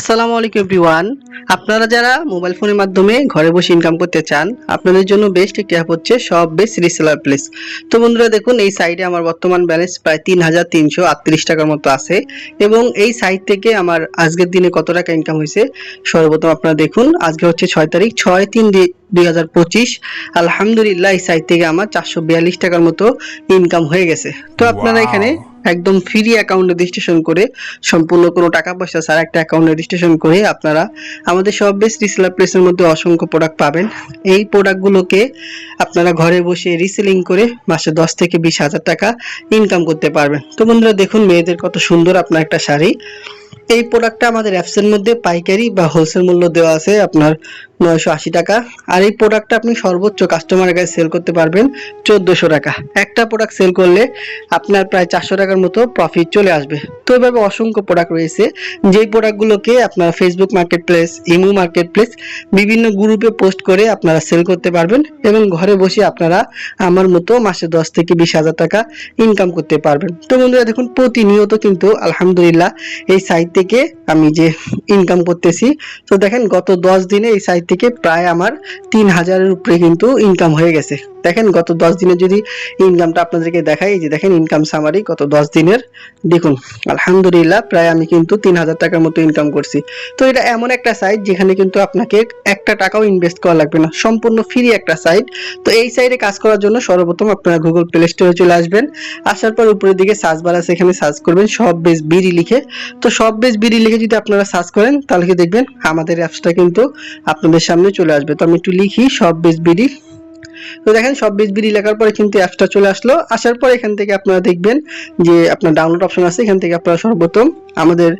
আসসালামু আলাইকুম এভরিওয়ান। আপনারা যারা মোবাইল ফোনের মাধ্যমে ঘরে বসে ইনকাম করতে চান, আপনাদের জন্য বেস্ট একটি অ্যাপ হচ্ছে সব বেস্ট রিসেলার প্লেস তো বন্ধুরা দেখুন, এই সাইটে আমার বর্তমান ব্যালেন্স প্রায় তিন হাজার তিনশো আটত্রিশ টাকার মতো আছে এবং এই সাইট থেকে আমার আজকের দিনে কত টাকা ইনকাম হয়েছে সর্বপ্রথম আপনারা দেখুন, আজকে হচ্ছে ছয় তারিখ, ছয় তিন দুই হাজার পঁচিশ। আলহামদুলিল্লাহ এই সাইট থেকে আমার চারশো বিয়াল্লিশ টাকার মতো ইনকাম হয়ে গেছে। তো আপনারা. এখানে একদম ফ্রি অ্যাকাউন্ট রেজিস্ট্রেশন করে সম্পূর্ণ কোনো টাকা পয়সা ছাড়া একটা অ্যাকাউন্ট রেজিস্ট্রেশন করে আপনারা আমাদের সব বেস্ট রিসেলার প্লেসের মধ্যে অসংখ্য প্রোডাক্ট পাবেন। এই প্রোডাক্টগুলোকে আপনারা ঘরে বসে রিসেলিং করে মাসে দশ থেকে বিশ হাজার টাকা ইনকাম করতে পারবেন। তো বন্ধুরা দেখুন মেয়েদের কত সুন্দর আপনার একটা শাড়ি। এই প্রোডাক্টটা আমাদের অ্যাপসের মধ্যে পাইকারি বা হোলসেল মূল্য দেওয়া আছে। আপনার নয়শো আশি টাকা। আর এই প্রোডাক্টটা আপনি সর্বোচ্চ কাস্টমারের কাছে সেল করতে পারবেন চোদ্দোশো টাকা। একটা প্রোডাক্ট সেল করলে আপনার প্রায় চারশো টাকার মতো প্রফিট চলে আসবে। তো এভাবে অসংখ্য প্রোডাক্ট রয়েছে। যেই প্রোডাক্টগুলোকে আপনারা Facebook marketplace imo marketplace বিভিন্ন গ্রুপে পোস্ট করে আপনারা সেল করতে পারবেন এবং ঘরে বসে আপনারা আমার মতো মাসে দশ থেকে বিশ হাজার টাকা ইনকাম করতে পারবেন। তো বন্ধুরা, দেখুন, প্রতিনিয়ত কিন্তু আলহামদুলিল্লাহ এই সাইট থেকে আমি যে ইনকাম করতেছি, তো দেখেন গত দশ দিনে এই সাইট থেকে প্রায় আমার তিন হাজারের উপরে কিন্তু ইনকাম হয়ে গেছে। দেখেন গত দশ দিনের যদি ইনকামটা আপনাদেরকে দেখাই যে দেখেন ইনকাম সামারি গত দশ দিনের। দেখুন, আলহামদুলিল্লাহ, প্রায় আমি কিন্তু তিন হাজার টাকার মতো ইনকাম করছি। তো এটা এমন একটা সাইট যেখানে কিন্তু আপনাকে একটা টাকাও ইনভেস্ট করা লাগবে না। সম্পূর্ণ ফ্রি একটা সাইট তো এই সাইটে কাজ করার জন্য সর্বপ্রথম আপনারা গুগল প্লে স্টোরে চলে আসবেন। আসার পর উপরের দিকে সার্চ বার আছে, এখানে সার্চ করবেন, সব বেশ বিডি লিখে। তো সব বেশ বিডি লিখে যদি আপনারা সার্চ করেন, তাহলে কি দেখবেন, আমাদের অ্যাপসটা কিন্তু আপনাদের সামনে চলে আসবে। তো আমি একটু লিখি, সব বেশ বিডি তো দেখেন, সব বিডি লেখার পরে কিন্তু অ্যাপসটা চলে আসলো। আসার পর এখান থেকে আপনারা দেখবেন যে আপনার ডাউনলোড অপশন আছে, এখান থেকে আপনারা সর্বপ্রথম আমাদের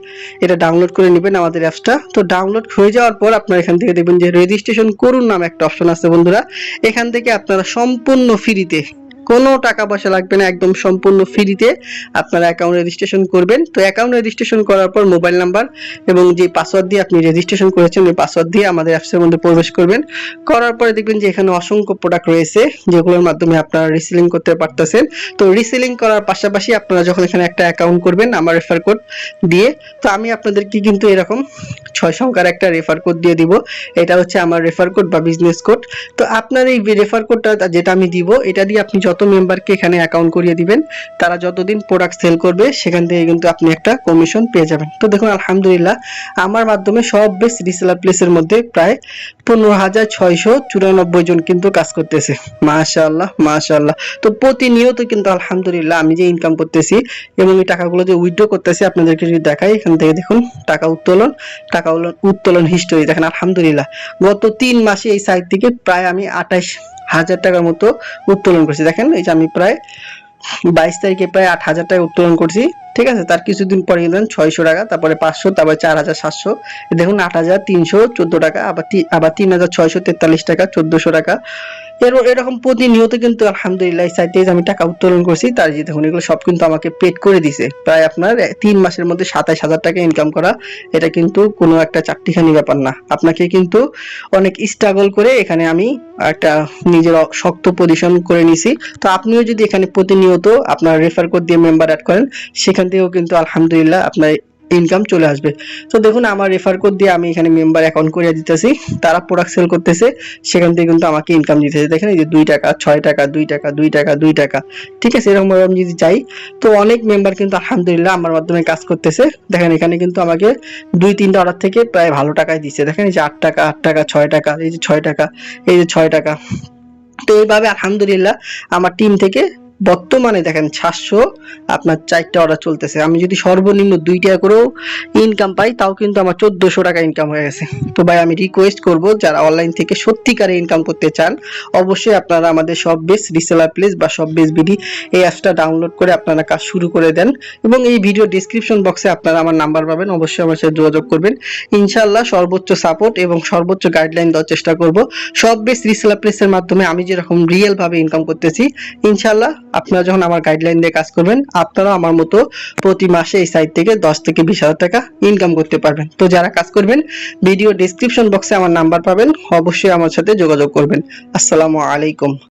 এটা ডাউনলোড করে নেবেন আমাদের অ্যাপসটা। তো ডাউনলোড হয়ে যাওয়ার পর আপনারা এখান থেকে দেখবেন যে রেজিস্ট্রেশন করুন নাম একটা অপশন আছে বন্ধুরা। এখান থেকে আপনারা সম্পূর্ণ ফ্রিতে কোনো টাকা পয়সা লাগবে না, একদম সম্পূর্ণ ফ্রিতে আপনারা অ্যাকাউন্ট রেজিস্ট্রেশন করবেন। তো অ্যাকাউন্ট রেজিস্ট্রেশন করার পর মোবাইল নাম্বার এবং যে পাসওয়ার্ড দিয়ে আপনি রেজিস্ট্রেশন করেছেন, ওই পাসওয়ার্ড দিয়ে আমাদের অ্যাপসের মধ্যে প্রবেশ করবেন। করার পরে দেখবেন যে এখানে অসংখ্য প্রোডাক্ট রয়েছে, যেগুলোর মাধ্যমে আপনারা রিসেলিং করতে পারতেছেন। তো রিসেলিং করার পাশাপাশি আপনারা যখন এখানে একটা অ্যাকাউন্ট করবেন, আমার রেফার কোড দিয়ে, তো আমি আপনাদেরকে কিন্তু এরকম ছয় সংখ্যার একটা রেফার কোড দিয়ে দিব। এটা হচ্ছে আমার রেফার কোড বা বিজনেস কোড তো আপনার এই রেফার কোডটা যেটা আমি দিব, এটা দিয়ে আপনি যত মেম্বারকে এখানে অ্যাকাউন্ট করিয়ে দিবেন, তারা যতদিন প্রোডাক্ট সেল করবে, সেখান থেকে কিন্তু আপনি একটা কমিশন পেয়ে যাবেন। তো দেখুন, আলহামদুলিল্লাহ, আমার মাধ্যমে সব বেশ রিসেলার প্লেসের মধ্যে প্রায় পনেরো হাজার ছয়শো চুরানব্বই জন কিন্তু কাজ করতেছে। মাশাআল্লাহ মাশাআল্লাহ। তো প্রতিনিয়ত কিন্তু আলহামদুলিল্লাহ আমি যে ইনকাম করতেছি এবং এই টাকাগুলো যে উইথড্র করতেছি, আপনাদেরকে যদি দেখাই, এখান থেকে দেখুন, টাকা উত্তোলন টাকা উত্তোলন- হিস্টোরি দেখেন, আলহামদুলিল্লাহ। গত তিন মাসে এই সাইট থেকে প্রায় আমি আঠাইশ হাজার টাকার মতো উত্তোলন করছি। দেখেন, এই যে আমি প্রায় বাইশ তারিখে প্রায় আট হাজার টাকা উত্তোলন করছি। ঠিক আছে? তার কিছুদিন পরে কিন্তু ছয়শো টাকা, তারপরে পাঁচশো, তারপরে চার হাজার সাতশো। দেখুন, আট হাজার তিনশো চোদ্দ টাকা, আবার আবার তিন হাজার ছয়শো তেতাল্লিশ টাকা, চোদ্দোশো টাকা। এর, এরকম প্রতিনিয়ত কিন্তু আলহামদুলিল্লাহ সাইটে আমি টাকা উত্তোলন করছি, তার যে দেখুন, এগুলো সব কিন্তু আমাকে পেড করে দিছে। প্রায় আপনার তিন মাসের মধ্যে সাতাশ হাজার টাকা ইনকাম করা, এটা কিন্তু কোনো একটা চারটিখানি ব্যাপার না। আপনাকে কিন্তু অনেক স্ট্রাগল করে এখানে আমি একটা নিজের শক্ত পজিশন করে নিছি। তো আপনিও যদি এখানে প্রতিনিয়ত আপনার রেফার কোড দিয়ে মেম্বার অ্যাড করেন, সেখান থেকেও কিন্তু আলহামদুলিল্লাহ আপনার ইনকাম চলে আসবে। তো দেখুন, আমার রেফার কোড দিয়ে আমি এখানে মেম্বার অ্যাকাউন্ট করে দিতেছি। তারা প্রোডাক্ট সেল করতেছে, সেখান থেকে কিন্তু আমাকে ইনকাম দিতেছে। দেখেন, এই যে দুই টাকা, ছয় টাকা, দুই টাকা দুই টাকা দুই টাকা। ঠিক আছে, এরকম এরকম যদি চাই, তো অনেক মেম্বার কিন্তু আলহামদুলিল্লাহ আমার মাধ্যমে কাজ করতেছে। দেখেন, এখানে কিন্তু আমাকে দুই, তিনটা অর্ডার থেকে প্রায় ভালো টাকায় দিচ্ছে। দেখেন, এই যে আট টাকা আট টাকা, ছয় টাকা, এই যে ছয় টাকা, এই যে ছয় টাকা। তো এইভাবে আলহামদুলিল্লাহ আমার টিম থেকে বর্তমানে দেখেন সাতশো, আপনার চারটা অর্ডার চলতেছে। আমি যদি সর্বনিম্ন দুইটা করেও ইনকাম পাই, তাও কিন্তু আমার চোদ্দশো টাকা ইনকাম হয়ে গেছে। তো ভাই, আমি রিকোয়েস্ট করব, যারা অনলাইন থেকে সত্যিকারে ইনকাম করতে চান, অবশ্যই আপনারা আমাদের সব বেস রিসেলার প্লেস বা সব বেস বিডি এই অ্যাপসটা ডাউনলোড করে আপনারা কাজ শুরু করে দেন এবং এই ভিডিও ডিসক্রিপশন বক্সে আপনারা আমার নাম্বার পাবেন, অবশ্যই আমার সাথে যোগাযোগ করবেন। ইনশাল্লাহ সর্বোচ্চ সাপোর্ট এবং সর্বোচ্চ গাইডলাইন দেওয়ার চেষ্টা করব। সব বেস রিসেলার প্লেসের মাধ্যমে আমি যেরকম রিয়েলভাবে ইনকাম করতেছি, ইনশাআল্লাহ আপনারা যখন আমার গাইডলাইন দিয়ে কাজ করবেন, আপনারাও আমার মতো প্রতি মাসে এই সাইট থেকে দশ থেকে বিশ হাজার টাকা ইনকাম করতে পারবেন। তো যারা কাজ করবেন ভিডিও ডিসক্রিপশন বক্সে আমার নাম্বার পাবেন, অবশ্যই আমার সাথে যোগাযোগ করবেন। আসসালামু আলাইকুম।